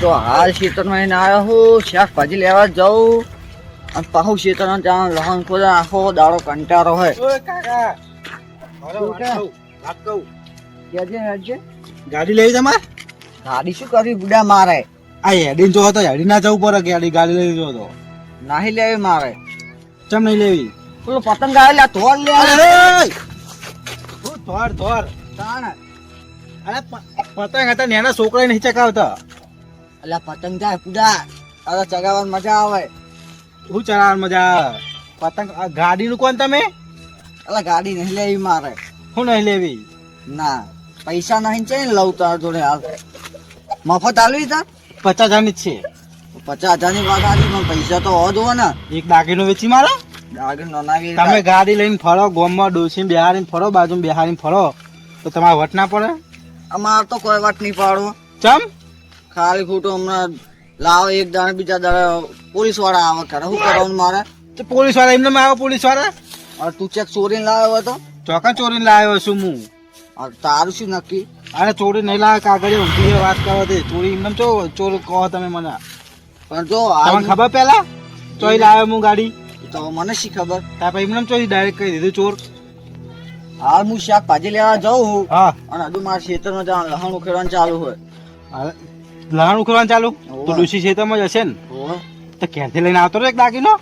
તો હાલ ખેતરમાં એને આવ્યો હું શાકભાજી લેવા જાઉં. અને પાછું ખેતરમાં ત્યાં લહણ ખોદે આખો દાડો કંટાળો હોય. ગાડી લેવી તમારે ગાડી શું કરવી બુડા મારે? આ હેડીને જો તો હેડી ના જવું પડે ગાડી ગાડી લેવી જો તો. નાહી લેવી મારે. ચમ નહીં લેવી? પેલો પતંગ આવે લે તોડ લે ધોર ધોર? તાણ. અરે પતંગ હતા નેના છોકરા નહીં ચકાવતા. અલા પતંગ જાય પૂજા તારા ચગાવવાની મજા આવે. શું ચલાવવાની મજા આવે? પતંગ ગાડીનું કોણ તમે? અલા ગાડી નહીં લેવી મારે. શું નહીં લેવી? ના પૈસા નહીં છે ને લઉં તાર જોડે હાલ. મફત આલવી તા પચાસ હજારની જ છે. પચાસ હજારની વાત આવી પણ પૈસા તો હોવા જોવો ને. એક દાગીનો વેચી મારો? દાગીનો નોનાવી તમે ગાડી લઈને ફરો ગોમમાં ડોસી બિહારીને ફરો બાજુ બિહારીને ફરો. તો તમારે વટ ના પડે? અમાર તો કોઈ વાત નહીં પાડો ચમ? ખાલી ખોટું હમણાં લાવો એક દાડે બીજા દાણા પોલીસવાળા આવે કરે શું કરવાનું મારે? તો પોલીસવાળા એમને આવે પોલીસવાળા હવે તું ચેક ચોરીને લાવ્યો હતો? ચોકા ચોરીને લાવ્યો છું હું? તારું શું નક્કી? અરે ચોરી નહીં લાવે કાગળે ઊંધી વાત કરો તે. ચોરી એમને ચો ચોર કહો તમે મને. પણ જો તમને ખબર પેલા ચોરી લાવ્યો હું ગાડી? તો મને શી ખબર? તા પછી એમને ચોરી ડાયરેક્ટ કહી દીધું ચોર. હાલ હું શાકભાજી લેવા જાઉં છું. અને હજુ મારા ખેતરમાં લહણ ઉખેડવાનું ચાલુ હોય. લહાણ ઉખડવાનું ચાલુ. તો ડુસી છે જ હશે ને? તો ક્યાંથી લઈને આવતો એક દાગીનો?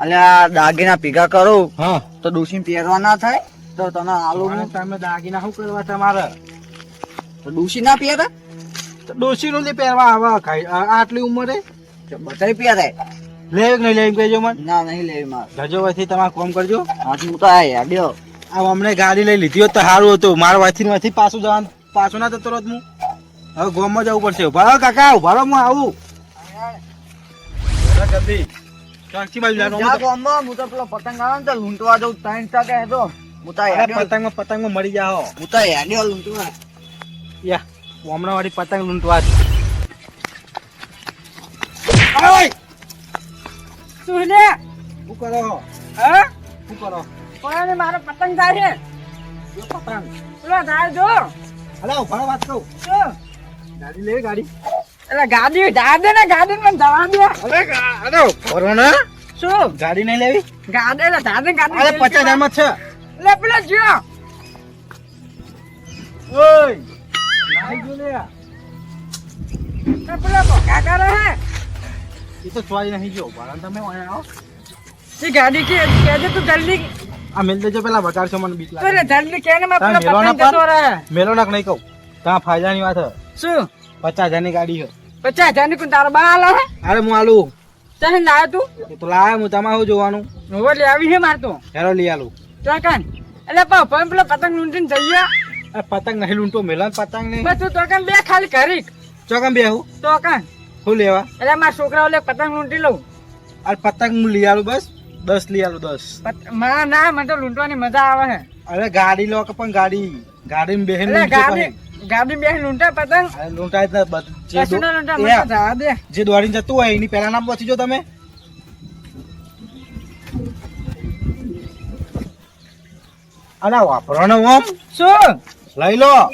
અલ્યા દાગીના ભેગા કરો. હા. તો ડુસી પહેરવા ના થાય તો તને આલુ તમે દાગીના શું કરવા તમારે? તો ડુસી ના પહેરે? ડોસી નું પહેરવા આવે ખાઈ આ- આટલી ઉંમરે? બધા પહેરે. લે કે નહીં લેવી કહેજો મને? ના નહીં લેવી મારે. જજો વયથી તમારે કોમ કરજો. હાથ હું તો આ હેડ્યો. આ અમને ગાડી લઈ લીધી હોત તો સારું હતું. મારા વાથી વાથી પાછું જવાનું પાછું ના જતો રહો હું. હવે ગોમમાં જવું પડશે. ઊભા કાકા આવું રહો હું આવું. જલ્દી. બાજુ. હું તો પેલો પતંગ આવે ને તો લૂંટવા જઉં ત્રણ ટકે પતંગમાં પતંગમાં મરી જાઓ. હું તો હેડ્યો લૂંટવા. યા હમણાં વાળી પતંગ લૂંટવા. શું કરો? હા? શું કરો? કોને મારો પતંગ થાય છે પતંગ? પેલો જાય જો. અરે ઊભા વાત કહું શું? ગાડી લે ગાડી. અરે ગાડી દે ને ગાડી મને જવા દે. અરે અરે ઊભા ને શું? ગાડી નહીં લેવી? ગાડી જા દે ગાડી અરે પચાસ હજારમાં છે. લે પેલો જો ઓય. નાઈ જો લે. પેલો ભોગા કરે હે. એ તો ચોરી નહીં જો ઊભા રહો ને તમે આવો. તે ગાડી કે કેજે તું જલ્દી આ મેલ દેજો પેલા વધારશો મને બીક લાગે. અરે જલ્દી કે ને માં પેલો ના પતંગ જતો રહે. મેલો નાક નહીં કહું? ત્યાં ફાયદાની વાત શું? પચાસ હજારની ગાડી છે પચાસ હજારની તારો બા આલે હે અરે હું આલું. તને લાવ તું? તો લાવે હું તમારે શું જોવાનું? હવે લે આવી છે મારતો હેરો લઈ આલું. તો કાન એટલે પણ પેલો પતંગ લૂંટીને જઈએ અરે પતંગ નહીં લૂંટો મેલો પતંગ નહીં. બસ તું તો કાન બે ખાલી કરી ચોકમ બેહું તો કાન. હું લેવા? એટલે મારા છોકરાઓ લે પતંગ લૂંટી લઉં. આ પતંગ હું લઈ આલું બસ. દસ લઈ આલું દસ. ના મને તો લૂંટવાની મજા આવે છે અરે ગાડી લો કે પણ ગાડી. ગાડીમાં બેહીને ગાડી. ગાડી બે લૂંટા પતંગ. જ લૂંટા દો- જે દોડીને જતું હોય એની પહેલા નામ પહોંચી જો તમે. અને વાપરો ઓમ. શું? લઈ લો.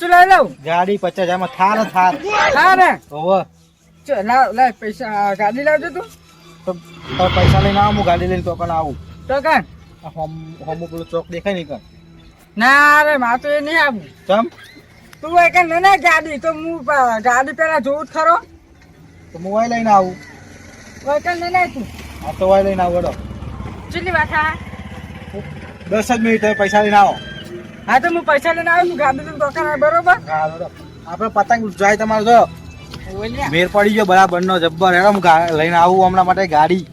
શું લઈ લઉં? ગાડી પચાસ હજારમાં થાર. થાર લાવ લાવ પૈસા ગાડી લાવજો તું. તો પૈસા લઈને આવું ગાડી લઈને તો પણ આવું. તો કાન હમ હોમ પેલું ચોક દેખાય નહીં કાં ના રે મારે તો એ નહીં આવું. ચમ? તું એ કે ને ને ગાડી તો હું ગાડી પેલા જોઉં જ ખરો. તો મોબાઈલ લઈને આવું. ઓય કે ને ને તું. આ તો વાય લઈને આવો ચીલી વાત હા? દસ જ મિનિટ પૈસા લઈને આવો. હા તો હું પૈસા લઈને આવું છું ગાડી તો દુકાન બરોબર? હા બરોબર આપણે પતંગ જાય તમારો જો મેર પડી ગયો બરાબર નો જબ્બર. હેડો હું લઈને આવું હમણાં માટે ગાડી.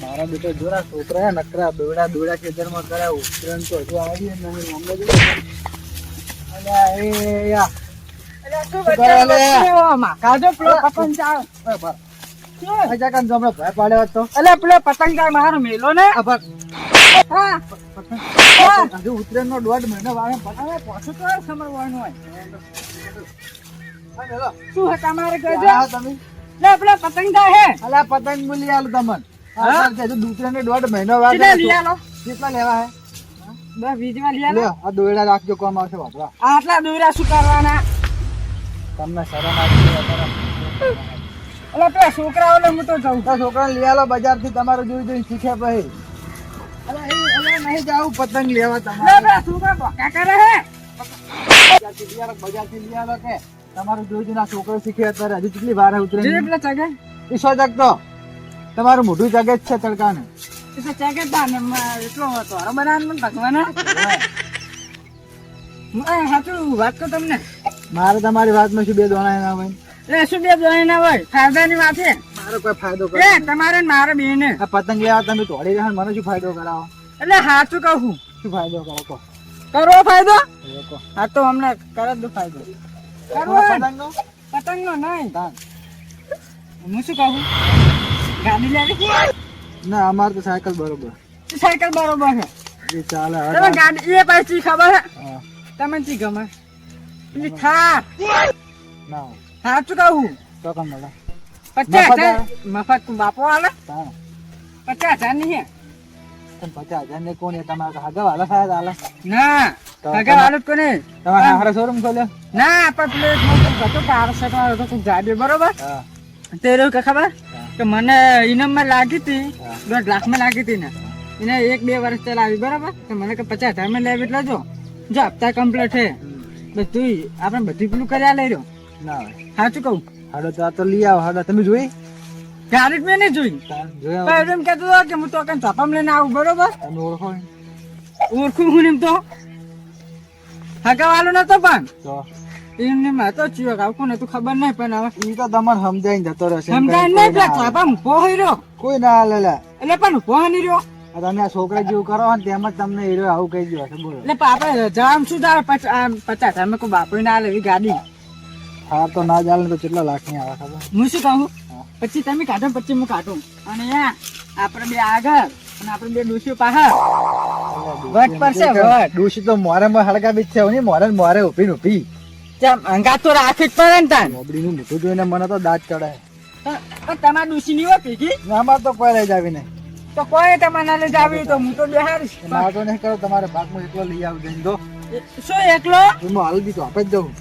મારા બેટા જોરા છોકરા નકરા દોડા દોડા ખેતરમાં કરાવું ઉતરણ તો હજુ આવી નહીં. મેલો ને દોઢ મહિનો પાછું તો સમજવાનું હોય શું તમારે તમે લે પેલો પતંગ હે અલા પતંગ બોલી આલું તમને. હા? આ દોઢ મહિનો કેટલા કેટલા લેવા હે? દસ વીજમાં લઈ લ્યો, આ દોયડા રાખજો કોમ આવશે વાપરા આટલા દોરા શું કરવાના? તમને શરમ આવી અત્યારે એટલે પેલા છોકરાઓને હું તો જઉં. તો છોકરાને લઈ આવો બજારથી તમારું જોઈ જોઈને શીખે પછી. નહીં જાવું પતંગ લેવા એટલે તમારે છોકરા ભોકા કરે હે. બજારથી લઈ આવો બજારથી લઈ આલો કે તમારું જોઈ જોઈને આ છોકરો શીખે અત્યારે હજી કેટલી વાર ઉતરે પેલા ચગે. ઈ જગતો. તમારું મોઢું જગે જ છે તડકાને. તો ચગે તા ને મ- એટલો હતો હારો બનાવ મને સાચું વાત તો તમને? મારે તમારી વાતમાં શું બે દોણા ના હોય? એટલે શું બે જોઈ ના હોય? ફાયદાની વાત છે. મારો કોઈ ફાયદો કરે એ તમારે મારે બે ને આ પતંગ લેવા તમે તોડી રહ્યા મને શું ફાયદો કરાવો? એટલે સાચું કહું શું ફાયદો કરો કહો. કરવો ફાયદો? હા તો અમને કરે દો ફાયદો. કરવો પતંગનો? પતંગ? નો નહીં. તાન. હું શું કહું? ગાડી લેવી? ના અમારે તો સાયકલ બરોબર. સાયકલ બરોબર છે. એ ચાલે તમે ગાડી એ પાછી ખબર હે. તમે ચી ગમે? પેલી થા ના. હોય. સાચું કહું. તો કમ મળે પચાસ હજાર. મફત તું બાપો આલે પચાસ હજાર નહીં હે પચાસ હજાર ને કોણ એ તમારે હગા વાલા હાલે ના હગા તમે- કોને? તમારે હારે શોરૂમ ખોલ્યો? ના પણ પેલો એક મોટો હતો કાર સેટમાં હતો કોઈ ગાડી બરોબર? તે રહ્યું કે ખબર. કે મને ઇનામમાં લાગી હતી. દોઢ લાખમાં લાગી હતી ને. એને એક બે વર્ષ ચલાવી બરાબર? તો મને કે પચાસ હજારમાં લેવી એટલે જો જો હપ્તા કમ્પ્લીટ છે. બધું આપણે બધું પેલું કર્યા લઈ રહ્યો. ના સાચું કહું? હાડો તો આ તો લઈ આવો હાડો તમે જોઈ? ગાડી મેં નહીં જોઈ. પણ એમ કહેતો હતો કે હું તો કઈ ચાપામાં લઈને આવું બરોબર? તમે ઓળખો? ઓળખું હું એમ તો? હગા નતો પણ. એમને માતો ચિયો ને તો ખબર નહીં પણ હવે ઈ તો તમારે સમજાઈને જતો રહેશે સમજાય કોઈ પેલા ના ચાપા મૂકો રહ્યો. કોઈ ના હાલે લે. એટલે પણ ઊભો નહીં રહ્યો. તમે આ છોકરા જેવું કરો ને તેમ જ તમને હીરો આવું કહી દો બોલો. એટલે પણ આપણે જામ શું પચ- પચાસ અમે કોઈ બાપુ ના લેવી ગાડી. હા તો ના ચાલે તો કેટલા લાખની આવે ખબર? હું શું કહું? પછી તમે કાઢો પછી હું કાઢું. અને આપણે બે આગળ અને આપણે બે ડોસીઓ પાછળ. વટ પડશે વટ. ડોશી તો મોરે મોરે હળગા બી છે મોરે મોરે ઊભી ઊભી અંગાત તો રાખી જ પડે ને તાન. મોબડી નું મોઢું જોઈને મને તો દાંત ચડે પણ- પણ તમારી ડોસી ની હોય પીકી આમાં તો કોઈ લઈ જાવી નહીં તો કોઈ તમારે લઈ જાવી તો હું તો બેહારીશ. મારે નહીં કરો તમારે ભાગમાં એકલો લઈ આવજો શું એકલો? હું હાલ બી તો આપે જ જવું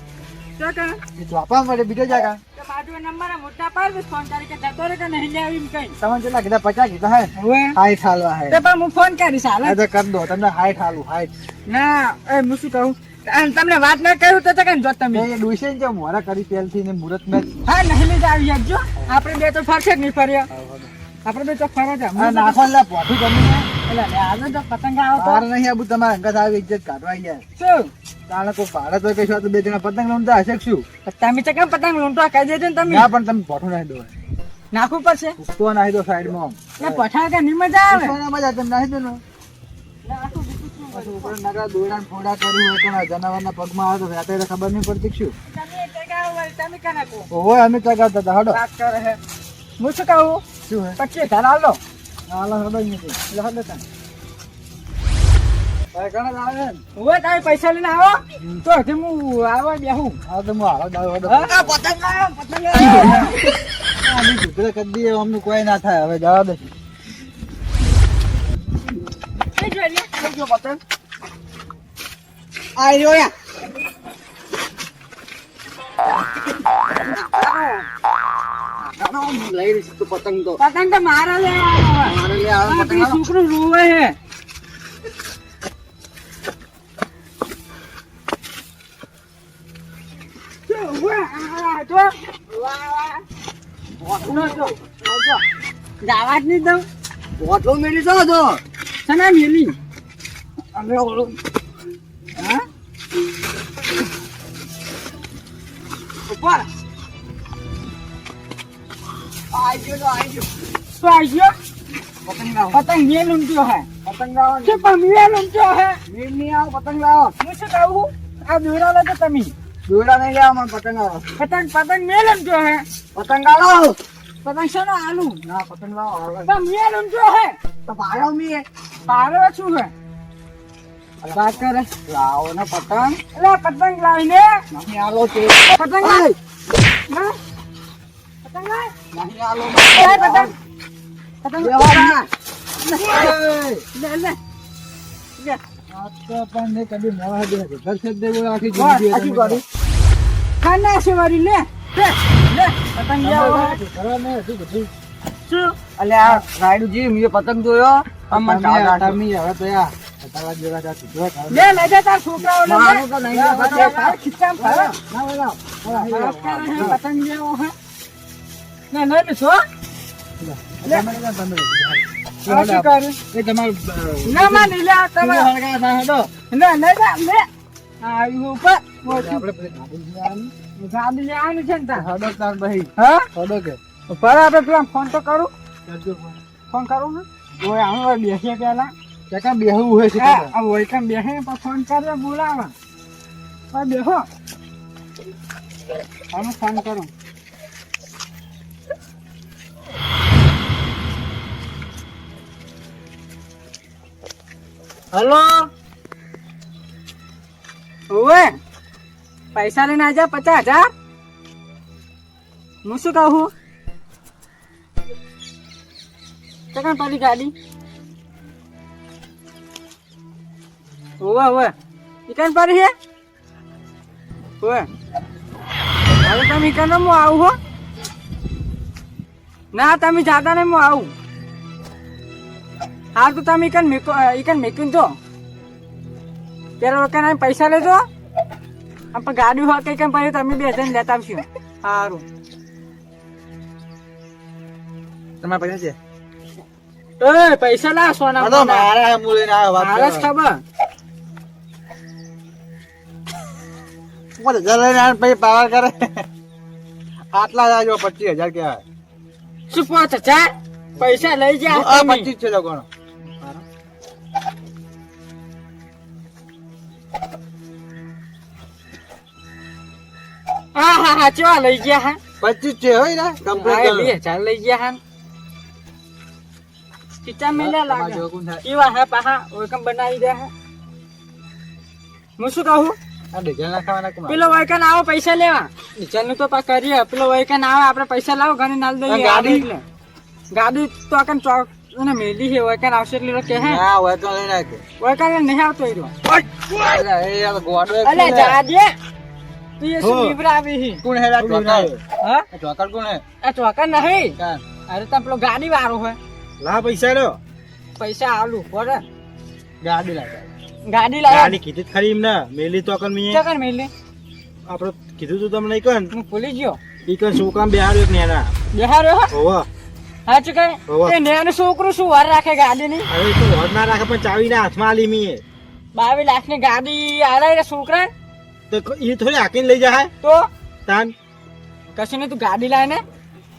શું કહે? એ તો આપવા બીજો જાગા. બાજુ નંબર મોટા પાડ દઈશ ફોન જતો રહે કે નહીં લેવી એમ કઈ. તમે કેટલા કીધા પચાસ કીધા હે? હવે? હાઈટ હે. તો પણ હું ફોન કરીશ હાલ. તો કરી દો તમને હાઈટ હાલું હાઈટ ના એ હું શું કહું? તમને વાત ના કહ્યું તો કઈ જો તમે? એ ડોશી જે મોરા કરી પેલથી ને મુરત મેચ હા નહીં લઈ આવી જો. આપણે બે તો ફરશે જ નહીં ફર્યા. આપણે બે તો ફરવા જા નાખો લે પોઠું ગમી તો તો તો તો નાખવું પડશે? નાખી દો સાઈડમાં. ને પઠા કે નહીં મજા આવે. મજા તમે નાખી દો ને. ઉપર નકરા દોરડા ફોડા કર્યું હોય પણ જનાવરના પગમાં આવે તો રાતે તો ખબર નહીં પડતી શું. ઓય અમે ચગાવતા હતા હડો હે. શું કહું? શું પછી હજાર આવે પૈસા લઈને આવો. તો હજી હું આવા બેહું. હા તો હું હડો પતંગ પતંગ કરી દઈએ અમને કોઈ ના થાય. હવે જવા દે. પતંગ? આ રહ્યો યા લઈ રહીશ તું પતંગ તો પતંગ તો મારે લે. મારે લે આવે આ પતંગ. છોકરું રોવે હે. જવા જ નહીં દઉં બોટલો મેલી છો તો સના મેલી અમે ઓલું હા ઉપર આઈ ગયો તો આઈ ગયો તો આવી ગયો પતંગ મેલ ઊંચો હે પતંગ લાવો. શું પણ મેલ ઊંચો હે મીર નહીં આવો પતંગ લાવો હું શું કહું આ દોરા લો તો તમે દોરડા નહીં લાવો મને પતંગ લાવો પતંગ પતંગ મેલ ઊંચો હે પતંગ લાવો. પતંગ શેનો આલુ ના પતંગ લાવો હાલો. પણ મેલ ઊંચો હે? તો ભાડો મી પારો શું હે વાત કરે લાવો ને પતંગ એટલે પતંગ લાવીને આલો તે તો છે છે પતંગ લેવો ને હજુ બધું શું અલ્યા આ રાયડુજી મેં પતંગ જોયો યાર તારા જેવા ના, ના, પર ફોન તો કરું. ફોન. કરું ને? બેસીએ પેલા ત્યાં બેહવું હોય છે આ ઓય બેસે ફોન કરે બોલાવા. બેહો. આમ ફોન કરું. હલો? ઓવે, પૈસા લઈને આજા, પચાસ હજાર. હું શું કહું ચકન પાડી ગાડી. ઓવે ઓવે. ઇકન પાડી હે? ઓવે. હવે તમે ઇકન હું આવું હો. ના, તમે જાતા ને હું આવું. હા તો તમે ઇકન મેકો ઇકન મેકીને જો. પેલા વખત પૈસા લેજો. આમ પણ ગાડી હોય કઈ પછી તમે બે જણ લેતા આવશો. સારું તમારા પૈસા છે? એ પૈસા ના સોના આ તો મારા હે, હું વાત મારે. ખબર. હજાર લઈને આવ્યો, પછી પાવર કરે. આટલા જ આજો પચીસ હજાર કહેવાય. શું પાંચ હજાર પૈસા લઈ જા આ તમે. પચીસ છે લોકોનો. હા હા હા ચેવા લઈ ગયા હા? પચીસ છે હોય ને? કમ્પ્લીટ બે હજાર લઈ ગયા હા. ચીચા મેલ્યા લાગે. જેવું કોણ થાય? કેવા હે પાહા ઓયકમ બનાવી દે હે. હું શું કહું? આ ડીઝલ નાખવાના કોણ? પેલો વૈકન આવો પૈસા લેવા. ડીઝલનું તો કરીએ. પેલો વૈકન આવે આપડે પૈસા લાવો ઘરે નાલ દઈએ. ગાડી? ગાડી તો આકન ચોક અને મેલી છે વૈકન આવશે એટલે કે હે. ના હોય તો લઈને આવ્યો. વૈકન નહીં આવતો એ. અલા, ગોડો જા દે. તું એ શું હો. બીવરા કોણ હે ચોકર? હા? ચોકર કોણ હે? આ ચોકન નહીં. અરે તો પેલો ગાડી વાળો હોય લા પૈસા લો. પૈસા આલું બોલે ગાડી લાગે ગાડી લાવ્યા ગાડી કીધી ખરી એમને. મેલી તો કન મીએ મેલી. આપણે કીધું તું તમને કન હું ભૂલી ગયો. ઈ કન છોકરાને બેહાડ્યો એક નેના? બિહાર હોવ. હા હોવે. એ નેનું છોકરું શું વાર રાખે ગાડી ની તો હોદ ના રાખે પણ ચાવી ચાવીને હાથમાં આલી મીએ. બાવીસ લાખની ગાડી આલાય છોકરા તો ઈ થોડી હાકીને લઈ જાય. તો? તાન. કશું નહીં તું ગાડી લાય ને?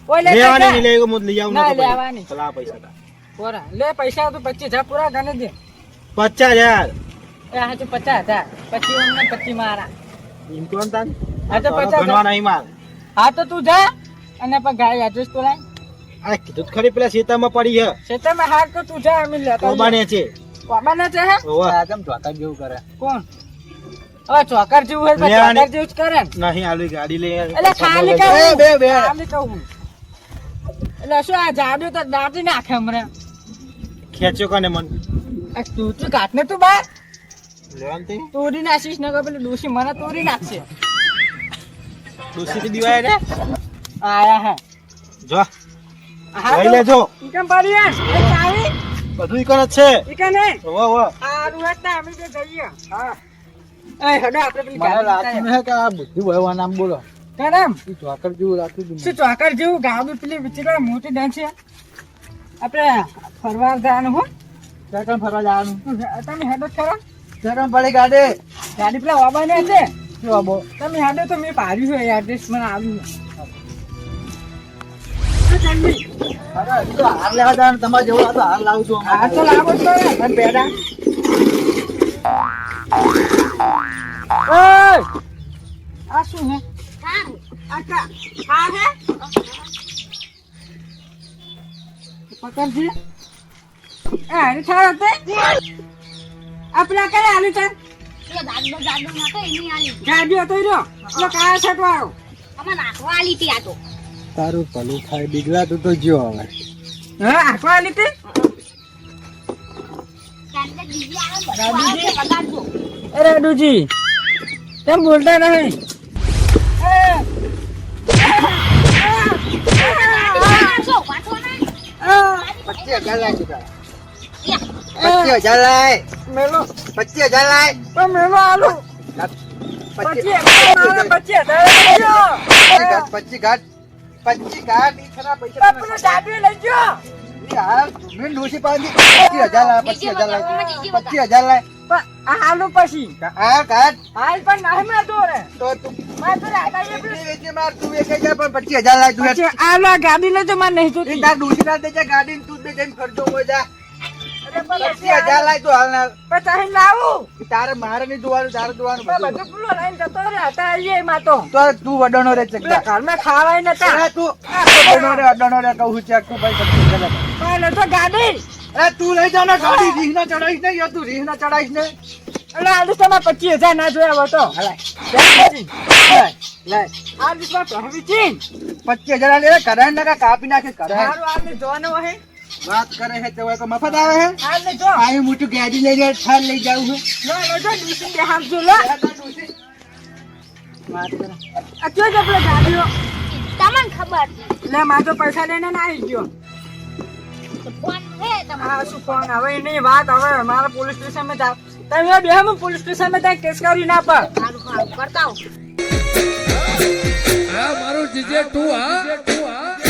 ઓય લે લેવાની નહીં લેવું મત લઈ આવું ના, લેવાની. ચલા પૈસા તા. પોરા લે પૈસા તો પચીસ હજાર પૂરા ગણે દે. 50000 એ હા તો 50000 પછી અમને પચી મારા. એમ કોણ તાન. હા તો પચાસ ગણવા હજાર. નહીં માર હા તો તું જા અને પણ ગાડી એડ્રેસ તો લાય. આ કીધું તો ખરી પેલા શેતામાં પડી હે ખેતરમાં હાર તો તું જા અમે લેતા કોબાને છે. બાબાના છે હે? હોવ આ કેમ જેવું કરે? કોણ? હવે ચોકર જેવું હોય તો ચોકર જેવું જ કરે નહીં આલી ગાડી લઈ એટલે ખાલી કહું. બે, બે, બે. ખાલી કહું. એટલે શું આ જાડ્યું તો દાટી નાખે હમણાં ખેંચ્યો કને મન? તું તું કાટ ને તું તે? તોડી નાખીશ ને પેલું ડોસી મને તોડી નાખશે. દોસ્તી દિવાય ને આયા હે. જો. લઈ લેજો. ઈકમ પડી હે? બધું ઈ જ છે. ઈકમ હે હોવ હોવ. આ રૂવાતા અમે જઈએ. હા. એ હેડો આપણે પેલી મને ગાડી લાગતું કે આ બુદ્ધિ વહેવા નામ બોલો? કેમ ઈ ચોકર જેવું શું ચોકર જેવું? ગાડી પેલી વિચિત્ર મોટી ડેન છે. આપણે ફરવા જવાનું હો. ચોકર ફરવા જવાનું? તમે હેડો ખરા. પડે ગાડે. ગાડી પેલા વાબાને છે. શું આબો તમે હેડો તો મેં પાડ્યું છે એડ્રેસ મને આવ્યું તમારે જેવું હાર લાવું છું. હાર તો લાવો છો પડે! આ શું હે? આ હા હે? પકડજી એ હારી થાળ હતે? આ પેલા કયા હાલી છે એ દાદો દાદો નતો એની આલી હતો ઈ રહ્યો. પેલો કાયા છટ વાળો. અમે નાખવા આલી તી આ તો. તારું ભલું થાય બીગલા તું તો જ્યો હવે. હા આખવા આલી તે આવે અરે ડુજી તેમ બોલતા નહીં. હજાર લાય પચીસ હજાર લાય. મેલો. હજાર લાય. પણ મેલો આલુ. ઘાટ. પચીસ ઘાટ. ખરા પૈસા પચીસ હજાર લાય પચીસ હજાર લાય. પચીસ હજાર લાય. હાલું પછી. આ ઘાટ હાલ પણ નહીં મળતો રે તો તું મારે તો રાતા એ પેલું- વેચી વેચી માર તું વેચાઈ જા પણ પચીસ લાય તું હેઠ. પછી આ લો ગાડી નહીં ઈ તાર ડોશી ના દેજે ગાડી તું જઈને હોય જા. તું લઈને જતો રે રે ખાવાય નતા. તું રે રે કહું છું ગાડી. અરે તું લઈ જા ને ગાડી રીહ ના ચડાવીશ ને યાર તું રીહ ના ચડાઈશ ને. એટલે આ પચીસ હજાર ના જોયા હોય તો. લાય, લાય. આ દિવસમાં પ્રહવી પચીસ હજાર લે કરાય ને કાપી નાખે કરાય. જોવાનું હે વાત કરે હે તો મફત આવે છે આને જો. આવી મોટું ગાડી લઈને ઠાર લઈ જાઉં છું લો લો જો હાથ જો લો. આ જો જો પેલો ગાડીઓ તમને ખબર લે માર તો પૈસા લઈને ના આવી ગયો. હે તમારો શું ફોન હવે એની વાત હવે મારા પોલીસ સ્ટેશનમાં જાવ તમે બે હું પોલીસ સ્ટેશનમાં ત્યાં કેસ કરી ના પર કરતા આવો. મારું જીજે તું હા.